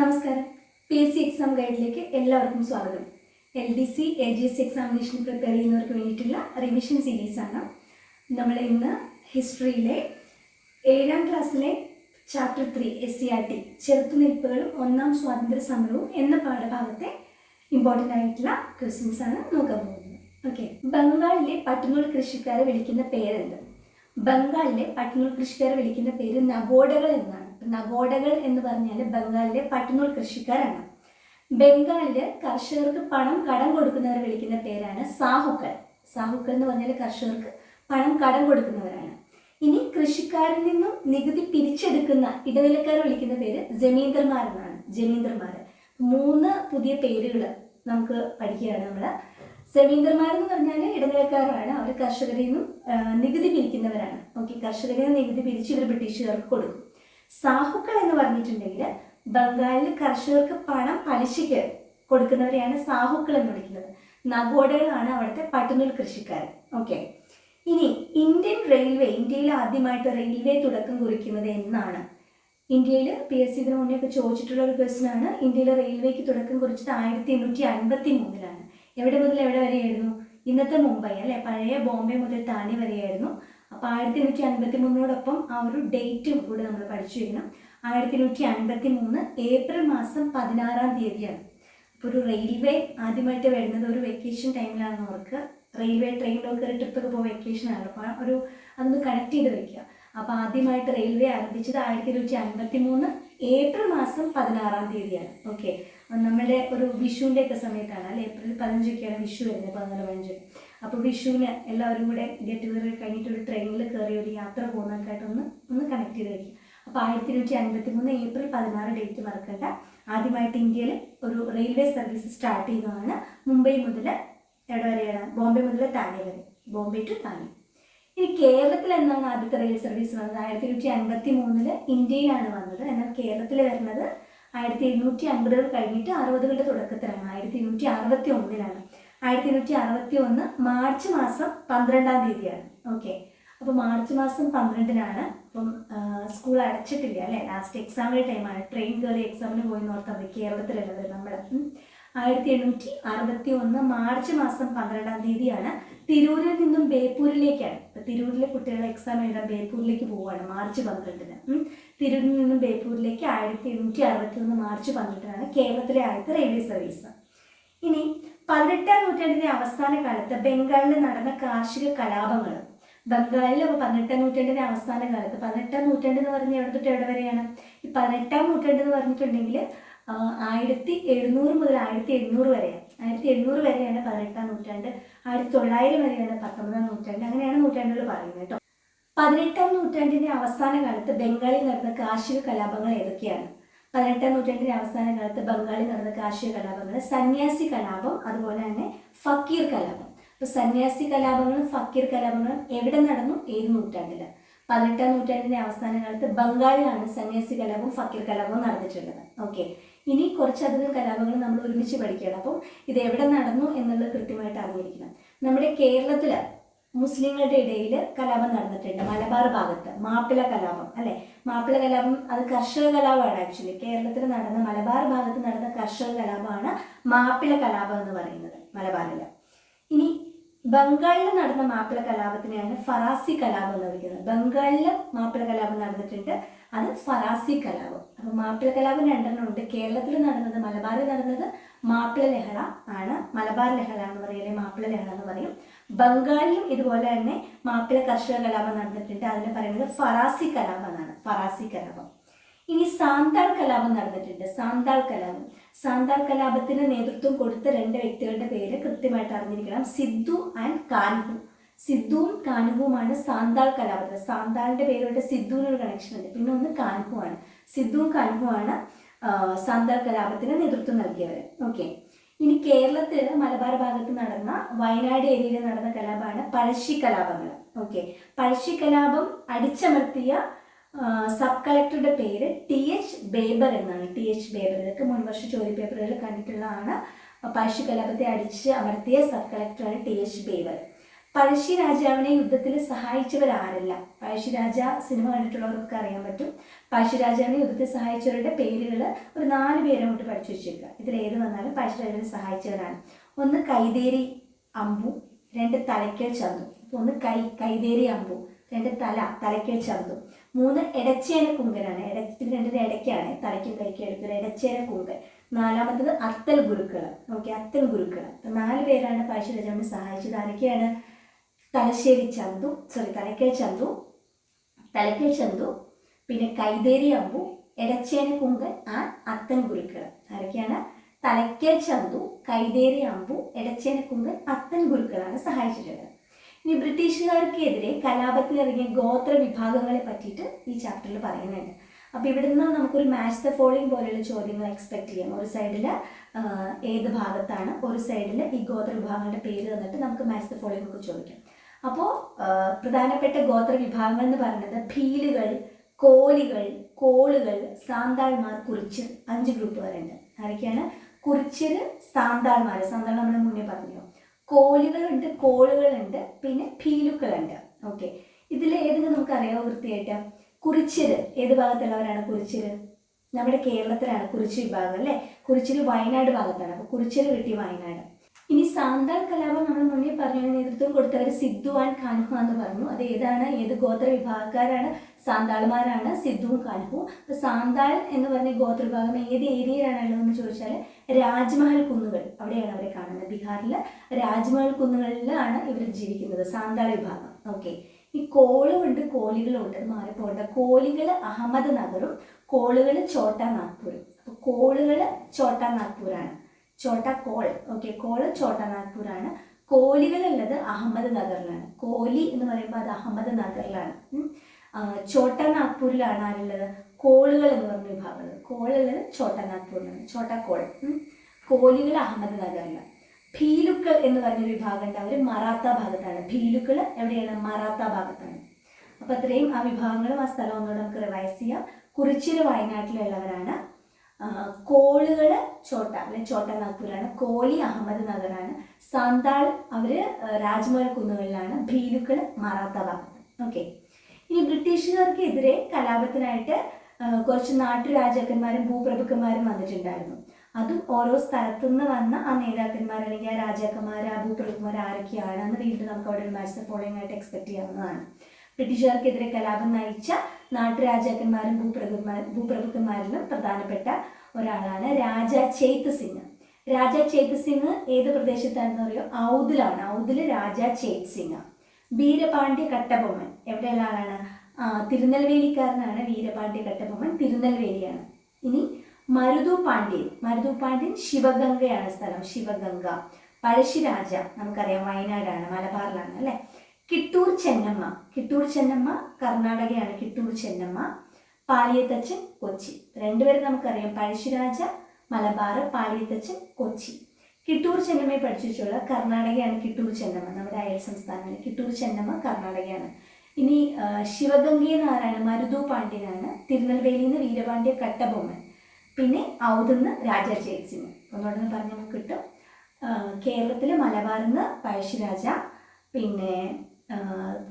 നമസ്കാരം. P S C exam ഗൈഡിലേക്ക് എല്ലാവർക്കും സ്വാഗതം. L D C A G S examination prepare ചെയ്യുന്നവർക്ക് വേണ്ടിയിട്ടുള്ള റിവിഷൻ ആണ്. നമ്മൾ ഇന്ന് ഹിസ്റ്ററിയിലെ ഏഴാം ക്ലാസ്സിലെ chapter three S C R T ചെറുത്തുനിൽപ്പുകളും ഒന്നാം സ്വാതന്ത്ര്യ സമരവും എന്ന പാഠഭാഗത്തെ ഇമ്പോർട്ടന്റ് ആയിട്ടുള്ള ക്വസ്റ്റ്യൻസ് ആണ് നോക്കാൻ പോകുന്നത്. ഓക്കെ ബംഗാളിലെ പട്ടുനൂൽ കൃഷിക്കാരെ വിളിക്കുന്ന പേരെന്ത്? ബംഗാളിലെ പട്ടുനൂൽ കൃഷിക്കാരെ വിളിക്കുന്ന പേര് നബോഡകൾ എന്നാണ്. നഗോഡകൾ എന്ന് പറഞ്ഞാൽ ബംഗാളിലെ പട്ടുനൂൽ കൃഷിക്കാരാണ്. ബംഗാളിൽ കർഷകർക്ക് പണം കടം കൊടുക്കുന്നവർ വിളിക്കുന്ന പേരാണ് സാഹുക്കൾ സാഹുക്കൾ എന്ന് പറഞ്ഞാൽ കർഷകർക്ക് പണം കടം കൊടുക്കുന്നവരാണ്. ഇനി കൃഷിക്കാരിൽ നിന്നും നികുതി പിരിച്ചെടുക്കുന്ന ഇടനിലക്കാർ വിളിക്കുന്ന പേര് ജമീന്ദർമാർ എന്നാണ്. ജമീന്ദർമാർ. മൂന്ന് പുതിയ പേരുകൾ നമുക്ക് പഠിക്കുകയാണ് നമ്മൾ സെമീന്ദർമാർ എന്ന് പറഞ്ഞാൽ ഇടനിലക്കാരാണ്. അവർ കർഷകരിൽ നിന്നും നികുതി പിരിക്കുന്നവരാണ്. ഓക്കെ കർഷകരിൽ നിന്ന് നികുതി പിരിച്ച് ഇവർ ബ്രിട്ടീഷുകാർക്ക് കൊടുക്കും. സാഹുക്കൾ എന്ന് പറഞ്ഞിട്ടുണ്ടെങ്കിൽ ബംഗാളിൽ കർഷകർക്ക് പണം പലിശയ്ക്ക് കൊടുക്കുന്നവരെയാണ് സാഹുക്കൾ എന്ന് വിളിക്കുന്നത്. നഗോഡകളാണ് അവിടുത്തെ പട്ടുനൂൽ കൃഷിക്കാർ ഓക്കെ ഇനി ഇന്ത്യൻ റെയിൽവേ ഇന്ത്യയിൽ ആദ്യമായിട്ട് റെയിൽവേ തുടക്കം കുറിക്കുന്നത് എന്നാണ്. ഇന്ത്യയിൽ പി എസ് സി ഇതിനു മുന്നേ ഒക്കെ ചോദിച്ചിട്ടുള്ള ഒരു ക്വസ്റ്റൻ ആണ്. ഇന്ത്യയിലെ റെയിൽവേക്ക് തുടക്കം കുറിച്ചത് ആയിരത്തി എണ്ണൂറ്റി അൻപത്തി മൂന്നിലാണ് എവിടെ മുതൽ എവിടെ വരെയായിരുന്നു? ഇന്നത്തെ മുംബൈ അല്ലെ? പഴയ ബോംബെ മുതൽ താനെ വരെയായിരുന്നു. അപ്പോൾ ആയിരത്തി എണ്ണൂറ്റി അൻപത്തി മൂന്നിനോടൊപ്പം ആ ഒരു ഡേറ്റും കൂടെ നമ്മൾ പഠിച്ചു വരണം ആയിരത്തി എണ്ണൂറ്റി അൻപത്തി മൂന്ന് ഏപ്രിൽ മാസം പതിനാറാം തീയതിയാണ്. അപ്പോൾ ഒരു റെയിൽവേ ആദ്യമായിട്ട് വരുന്നത് ഒരു വെക്കേഷൻ ടൈമിലാണെന്ന് ഓർക്കുക. റെയിൽവേ ട്രെയിനിലൊക്കെ ഒരു ട്രിപ്പൊക്കെ പോകുമ്പോൾ വെക്കേഷൻ ആണ് അപ്പോൾ ഒരു അതൊന്ന് കണക്ട് ചെയ്ത് വെക്കുക. അപ്പോൾ ആദ്യമായിട്ട് റെയിൽവേ ആരംഭിച്ചത് ആയിരത്തി എണ്ണൂറ്റി അൻപത്തി മൂന്ന് ഏപ്രിൽ മാസം പതിനാറാം തീയതിയാണ്. ഓക്കെ നമ്മുടെ ഒരു വിഷുവിന്റെ ഒക്കെ സമയത്താണ്. അല്ലെ? ഏപ്രിൽ പതിനഞ്ചൊക്കെയാണ് വിഷു വരുന്നത്. പതിനാല് പതിനഞ്ച്. അപ്പോൾ വിഷുവിന് എല്ലാവരും കൂടെ ഗെറ്റ് ടുഗദർ കഴിഞ്ഞിട്ട് ഒരു ട്രെയിനിൽ കയറി ഒരു യാത്ര പോകുന്നതൊക്കെയായിട്ട് ഒന്ന് ഒന്ന് കണക്ട് ചെയ്ത് അപ്പോൾ ആയിരത്തി എണ്ണൂറ്റി അൻപത്തി മൂന്ന് ഏപ്രിൽ പതിനാറ് ഡേറ്റ് മറക്കണ്ട. ആദ്യമായിട്ട് ഇന്ത്യയിൽ ഒരു റെയിൽവേ സർവീസ് സ്റ്റാർട്ട് ചെയ്യുന്നതാണ് മുംബൈ മുതൽ എവിടെ വരെയാണ് ബോംബെ മുതൽ താനെ വരെ. ബോംബെ ടു താനെ ഇനി കേരളത്തിൽ എന്നാണ് ആദ്യത്തെ റെയിൽ സർവീസ് വന്നത്? ആയിരത്തി എണ്ണൂറ്റി അൻപത്തി മൂന്നിൽ ഇന്ത്യയിലാണ് വന്നത്. എന്നാൽ കേരളത്തിൽ വരുന്നത് ആയിരത്തി എണ്ണൂറ്റി അൻപതുകൾ കഴിഞ്ഞിട്ട് അറുപതുകളുടെ തുടക്കത്തിലാണ്. ആയിരത്തി എണ്ണൂറ്റി അറുപത്തി ഒന്നിലാണ് ആയിരത്തി എണ്ണൂറ്റി അറുപത്തി ഒന്ന് മാർച്ച് മാസം പന്ത്രണ്ടാം തീയതിയാണ്. ഓക്കെ അപ്പോൾ മാർച്ച് മാസം പന്ത്രണ്ടിനാണ് അപ്പം സ്കൂൾ അടച്ചിട്ടില്ല അല്ലേ? ലാസ്റ്റ് എക്സാമിന്റെ ടൈമാണ് ട്രെയിൻ കയറി എക്സാമിന് പോയി നോർത്തത് കേരളത്തിലുള്ളത് നമ്മൾ ആയിരത്തി എണ്ണൂറ്റി അറുപത്തി ഒന്ന് മാർച്ച് മാസം പന്ത്രണ്ടാം തീയതിയാണ് തിരൂരിൽ നിന്നും ബേപ്പൂരിലേക്കാണ്. ഇപ്പം തിരൂരിലെ കുട്ടികൾ എക്സാം എഴുതാൻ ബേപ്പൂരിലേക്ക് പോവുകയാണ് മാർച്ച് പന്ത്രണ്ടിന്. തിരൂരിൽ നിന്നും ബേപ്പൂരിലേക്ക് ആയിരത്തി എണ്ണൂറ്റി അറുപത്തി ഒന്ന് മാർച്ച് പന്ത്രണ്ടിനാണ് കേരളത്തിലെ ആദ്യത്തെ റെയിൽവേ സർവീസ് ഇനി പതിനെട്ടാം നൂറ്റാണ്ടിന്റെ അവസാന കാലത്ത് ബംഗാളിൽ നടന്ന കാർഷിക കലാപങ്ങൾ. ബംഗാളിൽ അപ്പോൾ പതിനെട്ടാം നൂറ്റാണ്ടിന്റെ അവസാന കാലത്ത്. പതിനെട്ടാം നൂറ്റാണ്ട് എന്ന് പറഞ്ഞാൽ എവിടെ തൊട്ട് എവിടെ വരെയാണ്? ഈ പതിനെട്ടാം നൂറ്റാണ്ട് എന്ന് പറഞ്ഞിട്ടുണ്ടെങ്കിൽ ആയിരത്തി എഴുന്നൂറ് മുതൽ ആയിരത്തി എണ്ണൂറ് വരെയാണ്. ആയിരത്തി എണ്ണൂറ് വരെയാണ് പതിനെട്ടാം നൂറ്റാണ്ട്. ആയിരത്തി തൊള്ളായിരം വരെയാണ് പത്തൊമ്പതാം നൂറ്റാണ്ട്. അങ്ങനെയാണ് നൂറ്റാണ്ടുകൾ പറയുന്നത് കേട്ടോ. പതിനെട്ടാം നൂറ്റാണ്ടിന്റെ അവസാന കാലത്ത് ബംഗാളിൽ നടന്ന കാർഷിക കലാപങ്ങൾ ഏതൊക്കെയാണ്? പതിനെട്ടാം നൂറ്റാണ്ടിന്റെ അവസാന കാലത്ത് ബംഗാളിൽ നടന്ന കാർഷിക കലാപങ്ങൾ സന്യാസി കലാപം അതുപോലെ തന്നെ ഫക്കീർ കലാപം. അപ്പൊ സന്യാസി കലാപങ്ങളും ഫക്കീർ കലാപങ്ങളും എവിടെ നടന്നു? ഏത് നൂറ്റാണ്ടിൽ? പതിനെട്ടാം നൂറ്റാണ്ടിന്റെ അവസാന കാലത്ത് ബംഗാളിലാണ് സന്യാസി കലാപവും ഫക്കീർ കലാപവും നടന്നിട്ടുള്ളത്. ഓക്കെ ഇനി കുറച്ചധികം കലാപങ്ങൾ നമ്മൾ ഒരുമിച്ച് പഠിക്കണം. അപ്പം ഇത് എവിടെ നടന്നു എന്നുള്ളത് കൃത്യമായിട്ട് അറിഞ്ഞിരിക്കണം. നമ്മുടെ കേരളത്തിൽ മുസ്ലിങ്ങളുടെ ഇടയിൽ കലാപം നടന്നിട്ടുണ്ട് മലബാർ ഭാഗത്ത് മാപ്പിള കലാപം അല്ലെ? മാപ്പിള കലാപം അത് കർഷക കലാപമാണ് ആക്ച്വലി കേരളത്തിൽ നടന്ന മലബാർ ഭാഗത്ത് നടന്ന കർഷക കലാപമാണ് മാപ്പിള കലാപം എന്ന് പറയുന്നത് മലബാറിൽ. ഇനി ബംഗാളിൽ നടന്ന മാപ്പിള കലാപത്തിനെയാണ് ഫറാസി കലാപം എന്ന് വിളിക്കുന്നത്. ബംഗാളിൽ മാപ്പിള കലാപം നടന്നിട്ടുണ്ട് അത് ഫറാസി കലാപം. അപ്പൊ മാപ്പിള കലാപം രണ്ടെണ്ണം ഉണ്ട്. കേരളത്തിൽ നടന്നത് മലബാറിൽ നടന്നത് മാപ്പിള ലഹള ആണ്. മലബാർ ലഹള എന്ന് പറയും മാപ്പിള ലഹള എന്ന് പറയും. ബംഗാളിലും ഇതുപോലെ തന്നെ മാപ്പിള കർഷക കലാപം നടന്നിട്ടുണ്ട്. അതിനെ പറയുന്നത് ഫറാസി കലാപം എന്നാണ്. ഫറാസി കലാപം. ഇനി സാന്താൾ കലാപം നടന്നിട്ടുണ്ട്. സാന്താൾ കലാപം. സാന്താൾ കലാപത്തിന് നേതൃത്വം കൊടുത്ത രണ്ട് വ്യക്തികളുടെ പേര് കൃത്യമായിട്ട് അറിഞ്ഞിരിക്കണം. സിദ്ധു ആൻഡ് കാൻഹു. സിദ്ധുവും കാനുവുമാണ് സാന്താൾ കലാപത്തിൽ സാന്താളിന്റെ പേരുമായിട്ട് സിദ്ധുവിനൊരു കണക്ഷൻ ഉണ്ട്. പിന്നെ ഒന്ന് കാൻഹുവാണ്. സിദ്ധുവും കാൻഹുവാണ് സാന്താൾ കലാപത്തിന് നേതൃത്വം നൽകിയവർ ഓക്കെ ഇനി കേരളത്തിൽ മലബാർ ഭാഗത്ത് നടന്ന വയനാട് ഏരിയയിൽ നടന്ന കലാപമാണ് പഴശ്ശി കലാപങ്ങൾ. ഓക്കെ. പഴശ്ശി കലാപം അടിച്ചമർത്തിയ സബ് കളക്ടറുടെ പേര് ടി എച്ച് ബേബർ എന്നാണ്. T H Baber. ഇതൊക്കെ മുൻവർഷ ചോദ്യ പേപ്പറുകളിൽ കണ്ടിട്ടുള്ളതാണ്. പഴശ്ശി കലാപത്തെ അടിച്ച് അമർത്തിയ സബ് കളക്ടറാണ് ടി എച്ച് ബേബർ. പഴശ്ശി രാജാവിനെ യുദ്ധത്തിൽ സഹായിച്ചവരാരല്ല. പഴശ്ശി രാജ സിനിമ കണ്ടിട്ടുള്ളവർക്ക് അറിയാൻ പറ്റും. പഴശ്ശി രാജാവിനെ യുദ്ധത്തിൽ സഹായിച്ചവരുടെ പേരുകൾ ഒരു നാല് പേരെ കൊണ്ട് പഠിച്ചു വെച്ചേക്കുക ഇതിൽ ഏത് വന്നാലും പഴശ്ശി രാജാവിനെ സഹായിച്ചവരാണ്. ഒന്ന് കൈതേരി അമ്പു രണ്ട് തലയ്ക്കൽ ചന്തു. ഒന്ന് കൈ കൈതേരി അമ്പു രണ്ട് തല തലയ്ക്കൽ ചന്തു. മൂന്ന് എടച്ചേന കുങ്കനാണ്. ഇടത്തിന് രണ്ടിന് ഇടയ്ക്കാണ് തലയ്ക്കും കൈക്കും എടുക്കുന്നത് എടച്ചേന കുങ്കൻ. നാലാമത്തത് അത്തൽ ഗുരുക്കൾ ഓക്കെ അത്തൽ ഗുരുക്കൾ നാല് പേരാണ് പഴശ്ശി രാജാവിനെ സഹായിച്ചത്. ആരൊക്കെയാണ്? തലശ്ശേരി ചന്തു സോറി തലക്കേ ചന്തു തലക്കേ ചന്തു പിന്നെ കൈതേരി അമ്പു എടച്ചേന കുങ്കൻ ആൻ അത്തൻ ഗുരുക്കൾ. ആരൊക്കെയാണ്? തലയ്ക്കൽ ചന്തു കൈതേരി അമ്പു എടച്ചേന കുങ്കൻ അത്തൻ ഗുരുക്കളാണ് സഹായിച്ചിട്ടുള്ളത്. ഇനി ബ്രിട്ടീഷുകാർക്കെതിരെ കലാപത്തിലിറങ്ങിയ ഗോത്ര വിഭാഗങ്ങളെ പറ്റിയിട്ട് ഈ ചാപ്റ്ററിൽ പറയുന്നുണ്ട്. അപ്പോൾ ഇവിടുന്ന് നമുക്കൊരു മാച്ച് ദ ഫോളോയിങ് പോലെയുള്ള ചോദ്യങ്ങൾ എക്സ്പെക്ട് ചെയ്യാം. ഒരു സൈഡിൽ ഏത് ഭാഗത്താണ് ഒരു സൈഡിൽ ഈ ഗോത്ര വിഭാഗങ്ങളുടെ പേര് തന്നിട്ട് നമുക്ക് മാച്ച് ദ ഫോളോയിങ് ഒക്കെ ചോദിക്കാം. അപ്പോൾ പ്രധാനപ്പെട്ട ഗോത്ര വിഭാഗങ്ങൾ എന്ന് പറയുന്നത് ഭീലുകൾ കോലികൾ കോളുകൾ സാന്താൾമാർ കുറിച്ച് അഞ്ച് ഗ്രൂപ്പുകാരുണ്ട് ആരൊക്കെയാണ്? കുറിച്ചിൽ സാന്താൾമാർ. സാന്താൾ നമ്മൾ മുന്നേ പറഞ്ഞു കോലുകളുണ്ട് കോളുകളുണ്ട് പിന്നെ ഭീലുക്കളുണ്ട്. ഓക്കെ. ഇതിൽ ഏതെങ്കിലും നമുക്കറിയാമോ വൃത്തിയായിട്ട്? കുറിച്ചിൽ ഏത് ഭാഗത്തുള്ളവരാണ് കുറിച്ചിൽ നമ്മുടെ കേരളത്തിലാണ് കുറിച്ച് വിഭാഗം അല്ലേ? കുറിച്ചിൽ വയനാട് ഭാഗത്താണ്. അപ്പോൾ കുറിച്ചിൽ കിട്ടി വയനാട്. സാന്താൾ കലാപം നമ്മൾ മുന്നേ പറഞ്ഞു നേതൃത്വം കൊടുത്തവർ സിദ്ധു ആൻഡ് കാൻഹു എന്ന് പറഞ്ഞു അത് ഏതാണ്? ഏത് ഗോത്ര വിഭാഗക്കാരാണ്? സാന്താൾമാരാണ് സിദ്ധുവും കാൻഹുവും. അപ്പോൾ സാന്താൾ എന്ന് പറഞ്ഞ ഗോത്ര വിഭാഗം ഏത് ഏരിയയിലാണുള്ളതെന്ന് ചോദിച്ചാൽ രാജ്മഹൽ കുന്നുകൾ അവിടെയാണ് അവരെ കാണുന്നത്. ബീഹാറിൽ രാജ്മഹൽ കുന്നുകളിലാണ് ഇവർ ജീവിക്കുന്നത്. സാന്താൾ വിഭാഗം. ഓക്കെ. ഈ കോളുമുണ്ട് കോലികളുണ്ട് അത് മാറിപ്പോകേണ്ട. കോലികൾ അഹമ്മദ് നഗറും കോളുകൾ ചോട്ടാ നാഗ്പൂരും. അപ്പോൾ കോളുകൾ ചോട്ടാ നാഗ്പൂരാണ്. ചോട്ട കോൾ. ഓക്കെ കോൾ ചോട്ട നാഗ്പൂരാണ് കോലികളുള്ളത് അഹമ്മദ് നഗറിലാണ്. കോലി എന്ന് പറയുമ്പോൾ അത് അഹമ്മദ് നഗറിലാണ്. ചോട്ട നാഗ്പൂരിലാണ് ആരുള്ളത്? കോളുകൾ എന്ന് പറഞ്ഞ വിഭാഗം കോളുള്ളത് ചോട്ട നാഗ്പൂരിലാണ് ചോട്ട കോൾ. കോലികൾ അഹമ്മദ് നഗറിലാണ്. ഭീലുക്കൾ എന്ന് പറഞ്ഞൊരു വിഭാഗം ഉണ്ട് അവർ മറാത്ത ഭാഗത്താണ്. ഭീലുക്കൾ എവിടെയാണ്? മറാത്ത ഭാഗത്താണ്. അപ്പോൾ അത്രയും ആ വിഭാഗങ്ങളും ആ സ്ഥലവും നമുക്ക് റിവൈസ് ചെയ്യാം. കുറിച്ചിൽ വയനാട്ടിലുള്ളവരാണ്. കോളുകൾ ചോട്ട അല്ലെങ്കിൽ ചോട്ട നാഗ്പൂരാണ് കോലി അഹമ്മദ് നഗറാണ്. സാന്താൾ അവർ രാജ്മഹൽ കുന്നുകളിലാണ്. ഭീലുക്കൾ മറാത്ത ഭാഗത്ത് ഓക്കെ. ഇനി ബ്രിട്ടീഷുകാർക്കെതിരെ കലാപത്തിനായിട്ട് കുറച്ച് നാട്ടുരാജാക്കന്മാരും ഭൂപ്രഭുക്കന്മാരും വന്നിട്ടുണ്ടായിരുന്നു. അതും ഓരോ സ്ഥലത്തു നിന്ന് വന്ന ആ നേതാക്കന്മാർ അല്ലെങ്കിൽ ആ രാജാക്കന്മാർ ആ ഭൂപ്രഭുക്കന്മാർ ആരൊക്കെയാണ് എന്ന് വീണ്ടും നമുക്ക് അവിടെ ഒരു മാച്ച് ഫോളോയിങ് ആയിട്ട് എക്സ്പെക്ട് ചെയ്യാവുന്നതാണ്. ബ്രിട്ടീഷുകാർക്കെതിരെ കലാപം നയിച്ച നാട്ടുരാജാക്കന്മാരും ഭൂപ്രഭുമാർ ഭൂപ്രഭുക്കന്മാരിലും പ്രധാനപ്പെട്ട ഒരാളാണ് രാജ ചേത്ത് സിംഗ്. രാജ ചേത്ത് സിംഗ് ഏത് പ്രദേശത്താണെന്ന് പറയുക ഔദിലാണ്. ഔദിൽ രാജ ചേത് സിംഗ്. വീരപാണ്ഡ്യ കട്ടബൊമ്മൻ. എവിടെയുള്ള ആളാണ്? തിരുനെൽവേലിക്കാരനാണ് വീരപാണ്ഡ്യ കട്ടബൊമ്മൻ. തിരുനെൽവേലിയാണ്. ഇനി മരുതു പാണ്ഡ്യൻ മരുതു പാണ്ഡ്യൻ ശിവഗംഗയാണ് സ്ഥലം. ശിവഗംഗ. പഴശ്ശിരാജ. നമുക്കറിയാം വയനാടാണ് മലബാറിലാണ് അല്ലേ? കിട്ടൂർ ചെന്നമ്മ. കിട്ടൂർ ചെന്നമ്മ കർണാടകയാണ്. കിട്ടൂർ ചെന്നമ്മ പാലിയത്തച്ഛൻ കൊച്ചി. രണ്ടുപേരും നമുക്കറിയാം. പഴശ്ശിരാജ മലബാർ പാലിയത്തച്ഛൻ കൊച്ചി. കിട്ടൂർ ചെന്നമ്മയെ പഠിച്ചിട്ടുള്ള കർണാടകയാണ് കിട്ടൂർ ചെന്നമ്മ. നമ്മുടെ അയൽ സംസ്ഥാനമാണ് കിട്ടൂർ ചെന്നമ്മ കർണാടകയാണ്. ഇനി ശിവഗംഗയിൽ നിന്ന് ആരാണ് മരുതു പാണ്ഡ്യനാണ്. തിരുനെൽവേലിയിൽ നിന്ന് വീരപാണ്ഡ്യ കട്ടബൊമ്മൻ. പിന്നെ ഔതെന്ന് രാജ ജയസിംഗ് ഒന്നുകൂടെ പറഞ്ഞ് നമുക്ക് കിട്ടും. കേരളത്തിലെ മലബാറിൽ നിന്ന് പഴശ്ശിരാജ പിന്നെ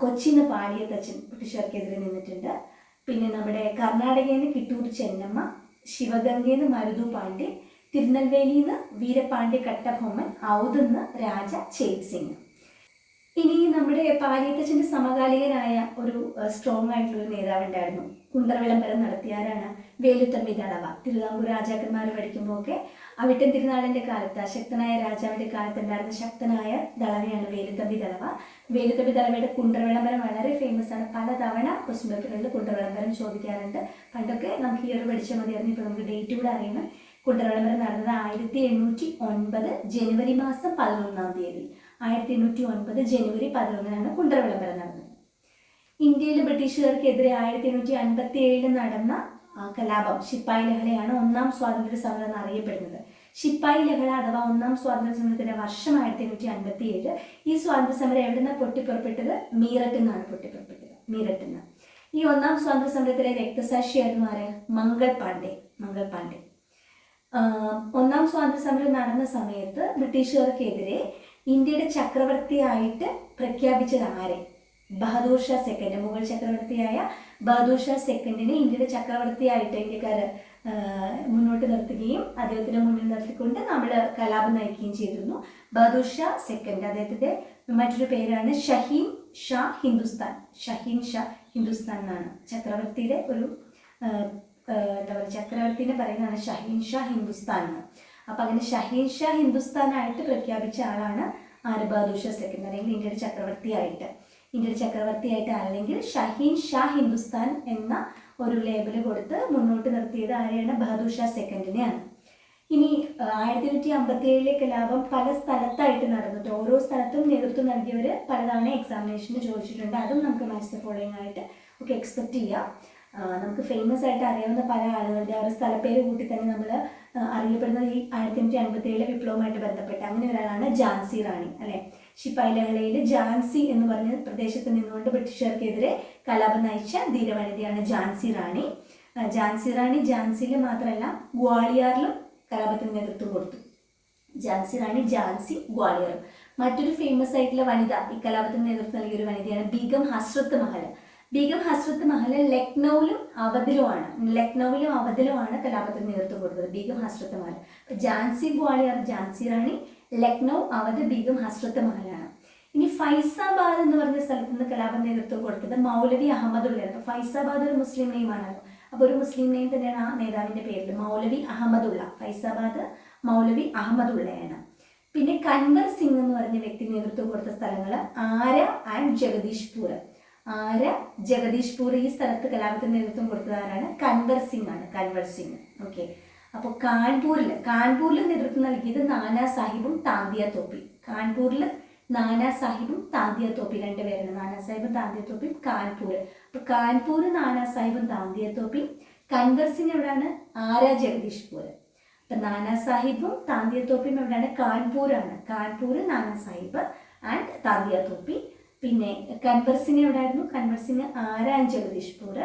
തച്ചൻ പാലിയത്തച്ഛൻ ബ്രിട്ടീഷുകാർക്കെതിരെ നിന്നിട്ടുണ്ട്. പിന്നെ നമ്മുടെ കർണാടകയിൽ നിന്ന് കിട്ടൂർ ചെന്നമ്മ ശിവഗംഗയിൽ നിന്ന് മരുതു പാണ്ഡ്യ തിരുനെൽവേലിയിൽ നിന്ന് വീരപാണ്ഡ്യ കട്ടബൊമ്മൻ ഔതെന്ന് രാജ ചേസിംഗ് സിംഗ്. ഇനി നമ്മുടെ പാലിയത്തച്ഛന്റെ സമകാലികനായ ഒരു സ്ട്രോങ് ആയിട്ടുള്ള ഒരു നേതാവ് ഉണ്ടായിരുന്നു. നടത്തിയാരാണ് വേലുത്തമ്പി ദളവ. തിരുവിതാംകൂർ രാജാക്കന്മാർ പഠിക്കുമ്പോൾ ഒക്കെ അവിട്ടൻ തിരുനാളിന്റെ കാലത്ത് അശക്തനായ രാജാവിന്റെ കാലത്ത് ഉണ്ടായിരുന്ന ശക്തനായ ദളവയാണ് വേലുത്തമ്പി ദളവ. വേലുത്തമ്പി ദളവയുടെ കുണ്ടവിളംബരം വളരെ ഫേമസ് ആണ്. പലതവണ ക്വസ്റ്റ്യൻ പേപ്പറുകളിൽ കുണ്ടറ വിളംബരം ചോദിക്കാറുണ്ട്. പണ്ടൊക്കെ നമുക്ക് ഇയർ പഠിച്ചാൽ മതിയായിരുന്നു. ഇപ്പോൾ നമുക്ക് ഡേറ്റ് കൂടെ അറിയണം. കുണ്ടവിളംബരം നടന്നത് ആയിരത്തി എണ്ണൂറ്റി ഒൻപത് ജനുവരി മാസം പതിനൊന്നാം തീയതി. ആയിരത്തി എണ്ണൂറ്റി ഒൻപത് ജനുവരി പതിനൊന്നിനാണ് കുണ്ടവിളംബരം നടന്നത്. ഇന്ത്യയിൽ ബ്രിട്ടീഷുകാർക്കെതിരെ ആയിരത്തി എണ്ണൂറ്റി അൻപത്തി ഏഴിൽ നടന്ന ആ, കലാപം ശിപ്പായി ലഹളയാണ് ഒന്നാം സ്വാതന്ത്ര്യ സമരം എന്ന് അറിയപ്പെടുന്നത് ശിപ്പായി ലഹള അഥവാ ഒന്നാം സ്വാതന്ത്ര്യ സമരത്തിന്റെ വർഷം ആയിരത്തി എണ്ണൂറ്റി അൻപത്തി ഏഴ് ഈ സ്വാതന്ത്ര്യ സമരം എവിടെ നിന്നാണ് പൊട്ടിപ്പുറപ്പെട്ടത്? മീററ്റിൽ നിന്നാണ് പൊട്ടിപ്പുറപ്പെട്ടത്. മീററ്റിൽ നിന്ന്. ഈ ഒന്നാം സ്വാതന്ത്ര്യ സമരത്തിലെ രക്തസാക്ഷിയായിരുന്നു ആര്? മംഗൾ പാണ്ഡെ. മംഗൾ പാണ്ഡെ. ഒന്നാം സ്വാതന്ത്ര്യ സമരം നടന്ന സമയത്ത് ബ്രിട്ടീഷുകാർക്കെതിരെ ഇന്ത്യയുടെ ചക്രവർത്തിയായിട്ട് പ്രഖ്യാപിച്ചത് ആരെ? ബഹദൂർ ഷാ സെക്കൻഡ്. മുഗൾ ചക്രവർത്തിയായ ബഹദൂർ ഷാ സെക്കൻഡിനെ ഇന്ത്യയുടെ ചക്രവർത്തിയായിട്ട് ഇന്ത്യക്കാർ മുന്നോട്ട് നിർത്തുകയും അദ്ദേഹത്തിന് മുന്നിൽ നിർത്തിക്കൊണ്ട് നമ്മൾ കലാപം നയിക്കുകയും ചെയ്തിരുന്നു. ബഹദൂർ ഷാ സെക്കൻഡ് അദ്ദേഹത്തിന്റെ മറ്റൊരു പേരാണ് ഷഹീൻ ഷാ ഹിന്ദുസ്ഥാൻ. ഷഹീൻ ഷാ ഹിന്ദുസ്ഥാൻ എന്നാണ്. ചക്രവർത്തിയുടെ ഒരു എന്താ പറയുക ചക്രവർത്തിനെ പറയുന്നതാണ് ഷഹീൻ ഷാ ഹിന്ദുസ്ഥാൻ എന്ന്. അപ്പം അങ്ങനെ ഷഹീൻ ഷാ ഹിന്ദുസ്ഥാനായിട്ട് പ്രഖ്യാപിച്ച ആളാണ് ആര്? ബഹദൂർ ഷാ സെക്കൻഡ് അല്ലെങ്കിൽ ഇന്ത്യയുടെ ചക്രവർത്തിയായിട്ട്. ഇന്ത്യയുടെ ചക്രവർത്തിയായിട്ട് അല്ലെങ്കിൽ ഷഹീൻ ഷാ ഹിന്ദുസ്ഥാൻ എന്ന ഒരു ലേബൽ കൊടുത്ത് മുന്നോട്ട് നിർത്തിയത് ആരെയാണ്? ബഹദൂർ ഷാ സെക്കൻഡിനെയാണ്. ഇനി ആയിരത്തി എണ്ണൂറ്റി അമ്പത്തി ഏഴിലെ കലാപം പല സ്ഥലത്തായിട്ട് നടന്നിട്ട് ഓരോ സ്ഥലത്തും നേതൃത്വം നൽകിയവർ പലതവണ എക്സാമിനേഷന് ചോദിച്ചിട്ടുണ്ട്. അതും നമുക്ക് മാത്സ് ഫോളോയിങ് ആയിട്ട് ഒക്കെ എക്സ്പെക്ട് ചെയ്യാം. നമുക്ക് ഫേമസ് ആയിട്ട് അറിയാവുന്ന പല ആളുകളുടെ ഒരു സ്ഥലപ്പേര് കൂട്ടി തന്നെ നമ്മൾ അറിയപ്പെടുന്നത് ഈ ആയിരത്തി എണ്ണൂറ്റി അൻപത്തി ഏഴിലെ വിപ്ലവമായിട്ട് ബന്ധപ്പെട്ട്. അങ്ങനെ ഒരാളാണ് ജാൻസി റാണി അല്ലെ? ശിപ്പായി ജാൻസി എന്ന് പറഞ്ഞ പ്രദേശത്ത് നിന്നുകൊണ്ട് ബ്രിട്ടീഷുകാർക്കെതിരെ കലാപം നയിച്ച ധീരവനിതയാണ് ജാൻസി റാണി. ജാൻസി റാണി ജാൻസിയിൽ മാത്രമല്ല ഗ്വാളിയാറിലും കലാപത്തിന് നേതൃത്വം കൊടുത്തു. ജാൻസി റാണി ജാൻസി ഗ്വാളിയറും. മറ്റൊരു ഫേമസ് ആയിട്ടുള്ള വനിത ഈ കലാപത്തിന് നേതൃത്വം നൽകിയ ഒരു വനിതയാണ് ബീഗം ഹസ്രത്ത് മഹൽ ബീഗം ഹസ്രത്ത് മഹൽ ലക്നൌവിലും അവധിലുമാണ്. ലക്നൌവിലും അവധിലുമാണ് കലാപത്തിന് നേതൃത്വം കൊടുത്തത് ബീഗം ഹസ്രത്ത് മഹൽ ജാൻസി ഗ്വാളിയർ ജാൻസി റാണി ലക്നൗ അവധ് ബീഗം ഹസ്രത്ത് മഹലാണ്. ഇനി ഫൈസാബാദ് എന്ന് പറഞ്ഞ സ്ഥലത്ത് നിന്ന് കലാപം നേതൃത്വം കൊടുത്തത് മൗലവി അഹമ്മദുള്ളയാണ് ഫൈസാബാദ് ഒരു മുസ്ലിം നെയ്മാണ് അപ്പോൾ ഒരു മുസ്ലിം നെയ്മ തന്നെയാണ് ആ നേതാവിന്റെ പേരിൽ മൗലവി അഹമ്മദുള്ള. ഫൈസാബാദ് മൗലവി അഹമ്മദുള്ളയാണ്. പിന്നെ കൻവർ സിംഗ് എന്ന് പറഞ്ഞ വ്യക്തി നേതൃത്വം കൊടുത്ത സ്ഥലങ്ങൾ ആര ആൻഡ് ജഗദീഷ്പൂർ ആര? ജഗദീഷ്പൂർ ഈ സ്ഥലത്ത് കലാപത്തിന് നേതൃത്വം കൊടുത്തത് ആരാണ്? കൻവർ സിംഗ് ആണ്. കൻവർ സിംഗ്. ഓക്കെ അപ്പോൾ കാൺപൂരിൽ കാൺപൂരിൽ നേതൃത്വം നൽകിയത് നാനാ സാഹിബും താന്തിയ തോപ്പി. കാൺപൂരിൽ നാനാ സാഹിബും താന്തിയ തോപ്പി രണ്ടുപേരാണ്. നാനാ സാഹിബും താന്തിയ തോപ്പിയും കാൺപൂർ അപ്പോൾ കാൺപൂർ നാനാ സാഹിബും താന്തിയ തോപ്പിയും കൻവർ സിംഗ് എവിടെയാണ് ആര ജഗദീഷ്പൂർ അപ്പം നാനാ സാഹിബും താന്തിയ തോപ്പിയും എവിടെയാണ് കാൺപൂരാണ്. കാൺപൂർ നാനാ സാഹിബ് ആൻഡ് താന്തിയ തോപ്പി. പിന്നെ കൺവർസിന് എവിടെയായിരുന്നു? കൺവർസിന് ആരാണ് ആരാ ജഗദീഷ്പൂർ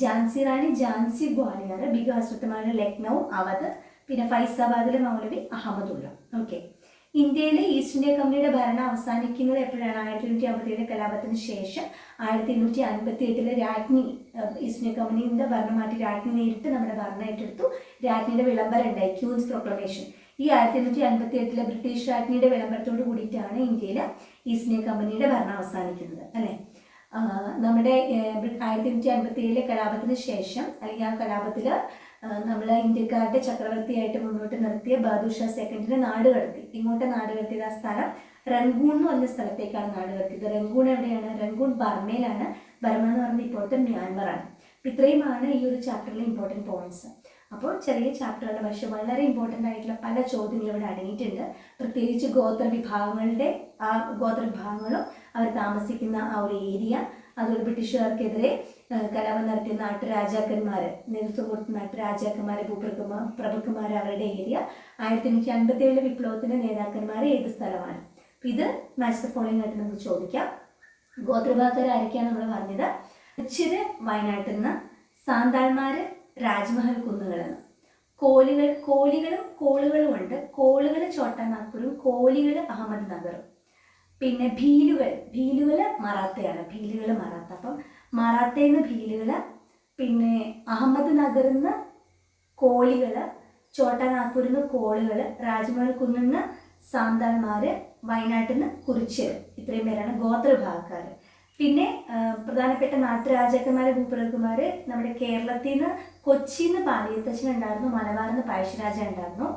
ജാൻസി റാണി ജാൻസി ഗ്വാളിയർ ബിഗാസുത്തമാണ് ലക്നൗ അവധ് പിന്നെ ഫൈസാബാദിലെ മൗലവി അഹമ്മദുള്ള. ഓക്കെ ഇന്ത്യയിലെ ഈസ്റ്റ് ഇന്ത്യ കമ്പനിയുടെ ഭരണം അവസാനിക്കുന്നത് എപ്പോഴാണ്? ആയിരത്തി എണ്ണൂറ്റി അമ്പത്തിയേഴ് കലാപത്തിന് ശേഷം ആയിരത്തി എണ്ണൂറ്റി അൻപത്തി എട്ടിലെ രാജ്ഞി ഈസ്റ്റ് ഇന്ത്യ കമ്പനിയുടെ ഭരണം മാറ്റി രാജ്ഞി നേരിട്ട് നമ്മുടെ ഭരണം ഏറ്റെടുത്തു രാജ്ഞിയുടെ വിളംബരം ഉണ്ടായി. ക്യൂൻസ് പ്രൊക്ലമേഷൻ ഈ ആയിരത്തി എണ്ണൂറ്റി അൻപത്തി എട്ടിലെ ബ്രിട്ടീഷ് രാജ്ഞിയുടെ വിളംബരത്തോട് കൂടിയിട്ടാണ് ഇന്ത്യയിൽ ഈസ്റ്റ് ഇന്ത്യ കമ്പനിയുടെ ഭരണം അവസാനിക്കുന്നത് അല്ലേ? നമ്മുടെ ആയിരത്തി എണ്ണൂറ്റി അൻപത്തി ഏഴിലെ കലാപത്തിന് ശേഷം അല്ലെങ്കിൽ ആ കലാപത്തിൽ നമ്മൾ ഇന്ത്യക്കാരുടെ ചക്രവർത്തിയായിട്ട് മുന്നോട്ട് നിർത്തിയ ബഹദൂർ ഷാ സെക്കൻഡിനെ നാട് കടത്തി. ഇങ്ങോട്ട് നാട് കടത്തിയത് ആ സ്ഥലം റംഗൂൺ എന്ന് പറഞ്ഞ സ്ഥലത്തേക്കാണ് നാട് കടത്തിയത്. റംഗൂൺ എവിടെയാണ്? റംഗൂൺ ബർമയിലാണ് ബർമ എന്ന് പറഞ്ഞ ഇപ്പോഴത്തെ മ്യാൻമറാണ് ഇത്രയുമാണ് ഈ ഒരു ചാപ്റ്ററിലെ ഇമ്പോർട്ടന്റ് പോയിന്റ്സ് അപ്പോൾ ചെറിയ ചാപ്റ്ററാണ് പക്ഷെ വളരെ ഇമ്പോർട്ടന്റ് ആയിട്ടുള്ള പല ചോദ്യങ്ങളും ഇവിടെ അടങ്ങിയിട്ടുണ്ട്. പ്രത്യേകിച്ച് ഗോത്ര വിഭാഗങ്ങളുടെ ആ ഗോത്ര വിഭാഗങ്ങളും അവർ താമസിക്കുന്ന ആ ഒരു ഏരിയ അതുപോലെ ബ്രിട്ടീഷുകാർക്കെതിരെ കലാപം നടത്തിയ നാട്ടുരാജാക്കന്മാർ നേതൃത്വം കൊടുത്ത നാട്ടുരാജാക്കന്മാർ ഭൂപ്രഭുമാർ പ്രഭുക്കന്മാർ അവരുടെ ഏരിയ. ആയിരത്തി എണ്ണൂറ്റി അൻപത്തി ഏഴിലെ വിപ്ലവത്തിന്റെ നേതാക്കന്മാർ ഏത് സ്ഥലമാണ്? ഇത് മാച്ച് ഫോളോയിങ് ആയിട്ട് നമുക്ക് ചോദിക്കാം. ഗോത്രഭാഗക്കാർ ആരൊക്കെയാണ് നമ്മൾ പറഞ്ഞത്? കൊച്ചിന് വയനാട്ടിൽ നിന്ന് സാന്താൾമാര് രാജ്മഹൽ കുന്നുകളിൽ കോലികൾ കോലികളും കോളുകളും ഉണ്ട് കോളുകൾ ചോട്ടനാഗ്പൂരും കോലികൾ അഹമ്മദ് നഗറും പിന്നെ ഭീലുകൾ ഭീലുകൾ മറാത്തയാണ്. ഭീലുകൾ മറാത്ത. അപ്പം മറാത്തയിൽ നിന്ന് ഭീലുകൾ പിന്നെ അഹമ്മദ് നഗറിൽ നിന്ന് കോലികൾ ചോട്ടനാഗ്പൂരിൽ നിന്ന് കോളുകൾ രാജ്മഹൽ കുന്നിൽ നിന്ന് സാന്താൾമാര് വയനാട്ടിൽ നിന്ന് കുറിച്ച് ഇത്രയും പേരാണ് ഗോത്രവിഭാഗക്കാർ പിന്നെ പ്രധാനപ്പെട്ട നാട്ടുരാജാക്കന്മാരെ ഭൂപ്രഭുക്കന്മാര് നമ്മുടെ കേരളത്തിൽ നിന്ന് കൊച്ചിയിൽ നിന്ന് പാലിയത്തച്ഛൻ ഉണ്ടായിരുന്നു മലബാറിൽ നിന്ന് പഴശ്ശിരാജ ഉണ്ടായിരുന്നു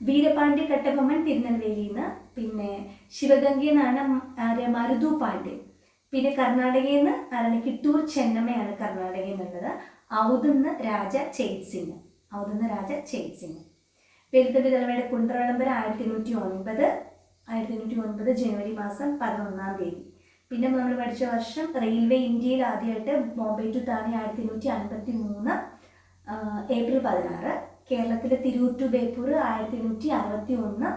വീരപാണ്ഡ്യ കട്ടബൊമ്മൻ തിരുനെൽവേലിയിൽ നിന്ന് പിന്നെ ശിവഗംഗയിൽ നിന്നാണ് ആര്യ മരുതു പാണ്ഡ്യൻ. പിന്നെ കർണാടകയിൽ നിന്ന് ആരാണ് കിട്ടൂർ ചെന്നമ്മയാണ് കർണാടകയിൽ നിന്നുള്ളത്. ഔതുന്ന് രാജ ചെയ്ത് സിംഗ് ഔതുന്ന് രാജ ചെയ്ത് സിംഗ് വെലുത്തമ്പി തലവയുടെ കുണ്ടറവിളംബരം ആയിരത്തി എണ്ണൂറ്റി ഒൻപത് ആയിരത്തി എണ്ണൂറ്റി ഒൻപത് ജനുവരി മാസം പതിനൊന്നാം തീയതി. പിന്നെ നമ്മൾ പഠിച്ച വർഷം റെയിൽവേ ഇന്ത്യയിൽ ആദ്യമായിട്ട് ബോംബെ ടു താനെ ആയിരത്തി എണ്ണൂറ്റി അൻപത്തി മൂന്ന് ഏപ്രിൽ പതിനാറ്. കേരളത്തിലെ തിരൂർ ടു ബേപ്പൂർ ആയിരത്തി എണ്ണൂറ്റി അറുപത്തി ഒന്ന്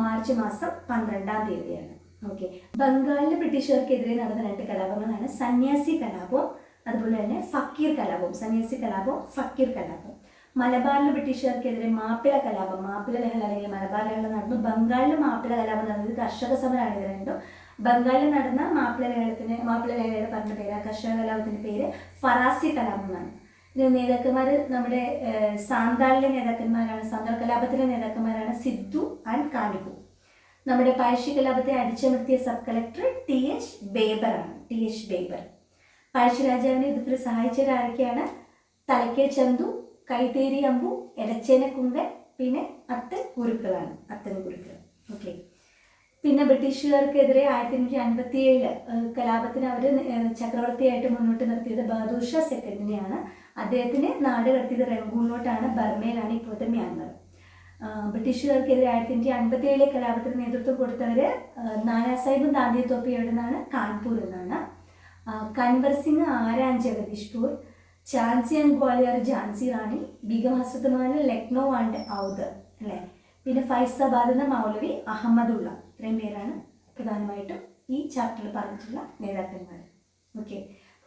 മാർച്ച് മാസം പന്ത്രണ്ടാം തീയതിയാണ്. ഓക്കെ. ബംഗാളിലെ ബ്രിട്ടീഷുകാർക്കെതിരെ നടന്ന രണ്ട് കലാപങ്ങളാണ് സന്യാസി കലാപവും അതുപോലെ തന്നെ ഫക്കീർ കലാപവും. സന്യാസി കലാപവും ഫക്കീർ കലാപവും. മലബാറിലെ ബ്രിട്ടീഷുകാർക്കെതിരെ മാപ്പിള കലാപം മാപ്പിള ലഹള അല്ലെങ്കിൽ മലബാർ ലഹള നടന്നു. ബംഗാളിലെ മാപ്പിള കലാപം നടന്നത് കർഷക സമരമാണ് ഇത് രണ്ടും ബംഗാളിൽ നടന്ന മാപ്പിള ലേലത്തിന് മാപ്പിള ലേലയുടെ പറഞ്ഞ പേര് കർഷക കലാപത്തിന്റെ പേര് ഫറാസി എന്നാണ് ഇതിന് നേതാക്കന്മാർ നമ്മുടെ സാന്താളിലെ നേതാക്കന്മാരാണ് സാന്താൾ കലാപത്തിലെ നേതാക്കന്മാരാണ് സിദ്ധു ആൻഡ് കാണിക്കു. നമ്മുടെ പഴശ്ശി കലാപത്തെ അടിച്ചമർത്തിയ സബ് കളക്ടർ ടി എച്ച് ബേബറാണ് ടി എച്ച് ബേബർ. പഴശ്ശി രാജാവിനെ യുദ്ധത്തിൽ സഹായിച്ചവർ ആരൊക്കെയാണ്? തലക്കേ ചന്തു കൈതേരി അമ്പു എടച്ചേന പിന്നെ അത്തൻ കുരുക്കളാണ് അത്തൻ കുരുക്കൾ. ഓക്കെ. പിന്നെ ബ്രിട്ടീഷുകാർക്കെതിരെ ആയിരത്തി എണ്ണൂറ്റി അൻപത്തി ഏഴ് കലാപത്തിന് അവർ ചക്രവർത്തിയായിട്ട് മുന്നോട്ട് നിർത്തിയത് ബഹദൂർ ഷാ സെക്കൻഡിനെയാണ്. അദ്ദേഹത്തിന് നാട് കടത്തിയത് റംഗൂണിലോട്ടാണ് ബർമയിലാണ് ഇപ്പോഴത്തെ മ്യാൻമർ. ബ്രിട്ടീഷുകാർക്കെതിരെ ആയിരത്തി എണ്ണൂറ്റി അൻപത്തി ഏഴിലെ കലാപത്തിന് നേതൃത്വം കൊടുത്തവർ നാനാ സാഹിബും ദാന്തി തോപ്പി എവിടെ നിന്നാണ്. കാൺപൂർ എന്നാണ് കൻവർ സിംഗ് ആരാൻ ജഗദീഷ്പൂർ ചാൻസി ആൻഡ് ഗ്വാളിയർ ജാൻസി റാണി ബീഗം ഹസ്രത്മാൻ ലക്നോ ആൻഡ് ഔദർ അല്ലേ? പിന്നെ ഫൈസാബാദ് എന്ന മൗലവി അഹമ്മദുള്ള. ഇത്രയും പേരാണ് പ്രധാനമായിട്ടും ഈ ചാപ്റ്ററിൽ പറഞ്ഞിട്ടുള്ള നേതാക്കന്മാർ. ഓക്കെ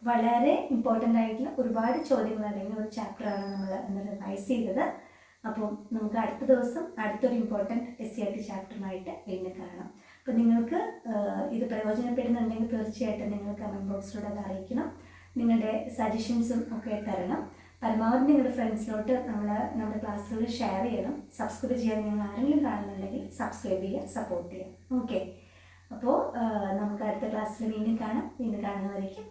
വളരെ ഇമ്പോർട്ടന്റ് ആയിട്ടുള്ള ഒരുപാട് ചോദ്യങ്ങൾ അടങ്ങിയ ഒരു ചാപ്റ്ററാണ് നമ്മൾ ഇന്ന് റിവൈസ് ചെയ്തത്. അപ്പോൾ നമുക്ക് അടുത്ത ദിവസം അടുത്തൊരു important S C R T ചാപ്റ്ററുമായിട്ട് വീണ്ടും കാണാം. അപ്പോൾ നിങ്ങൾക്ക് ഇത് പ്രയോജനപ്പെടുന്നുണ്ടെങ്കിൽ തീർച്ചയായിട്ടും നിങ്ങൾ കമന്റ് ബോക്സിലൂടെ അത് അറിയിക്കണം. നിങ്ങളുടെ സജഷൻസും ഒക്കെ തരണം. പരമാവധി നിങ്ങളുടെ ഫ്രണ്ട്സിനോട്ട് നമ്മൾ നമ്മുടെ ക്ലാസ്സുകൾ ഷെയർ ചെയ്യണം. സബ്സ്ക്രൈബ് ചെയ്യാൻ നിങ്ങൾ ആരെങ്കിലും കാണുന്നുണ്ടെങ്കിൽ സബ്സ്ക്രൈബ് ചെയ്യുക സപ്പോർട്ട് ചെയ്യുക. ഓക്കെ അപ്പോൾ നമുക്ക് അടുത്ത ക്ലാസ്സിൽ വീണ്ടും കാണാം. വീണ്ടും കാണുന്നവരേക്കും